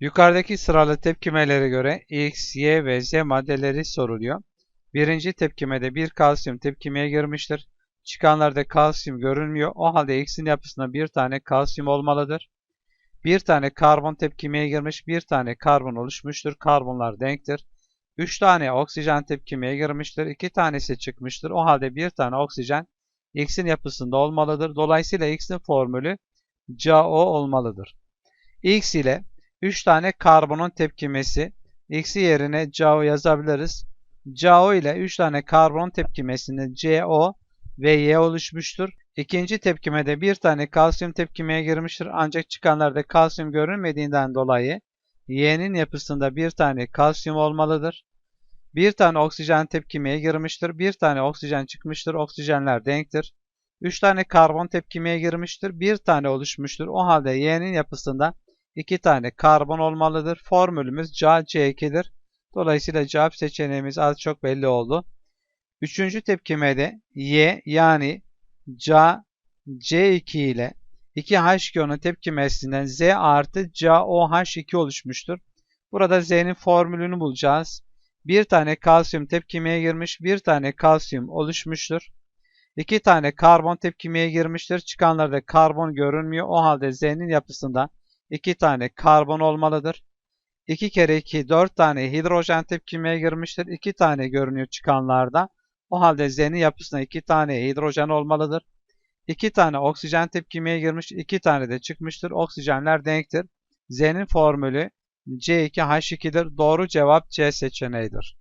Yukarıdaki sıralı tepkimelere göre X, Y ve Z maddeleri soruluyor. Birinci tepkimede bir kalsiyum tepkimeye girmiştir. Çıkanlarda kalsiyum görünmüyor. O halde X'in yapısında bir tane kalsiyum olmalıdır. Bir tane karbon tepkimeye girmiş, bir tane karbon oluşmuştur. Karbonlar denktir. Üç tane oksijen tepkimeye girmiştir. iki tanesi çıkmıştır. O halde bir tane oksijen X'in yapısında olmalıdır. Dolayısıyla X'in formülü CaO olmalıdır. X ile 3 tane karbonun tepkimesi. X'i yerine CaO yazabiliriz. CaO ile 3 tane karbon tepkimesinde CO ve Y oluşmuştur. İkinci tepkimede bir tane kalsiyum tepkimeye girmiştir. Ancak çıkanlarda kalsiyum görünmediğinden dolayı Y'nin yapısında bir tane kalsiyum olmalıdır. Bir tane oksijen tepkimeye girmiştir. Bir tane oksijen çıkmıştır. Oksijenler denktir. 3 tane karbon tepkimeye girmiştir. Bir tane oluşmuştur. O halde Y'nin yapısında 2 tane karbon olmalıdır. Formülümüz CaC2'dir. Dolayısıyla cevap seçeneğimiz az çok belli oldu. Üçüncü tepkimede Y yani Ca C2 ile 2H2O'nun tepkimesinden Z artı CaOH2 oluşmuştur. Burada Z'nin formülünü bulacağız. Bir tane kalsiyum tepkimeye girmiş, bir tane kalsiyum oluşmuştur. İki tane karbon tepkimeye girmiştir. Çıkanlarda karbon görünmüyor. O halde Z'nin yapısında iki tane karbon olmalıdır. 2 kere 2 4 tane hidrojen tepkimeye girmiştir. 2 tane görünüyor çıkanlarda. O halde Z'nin yapısında 2 tane hidrojen olmalıdır. 2 tane oksijen tepkimeye girmiş. 2 tane de çıkmıştır. Oksijenler denktir. Z'nin formülü C2H2'dir. Doğru cevap C seçeneğidir.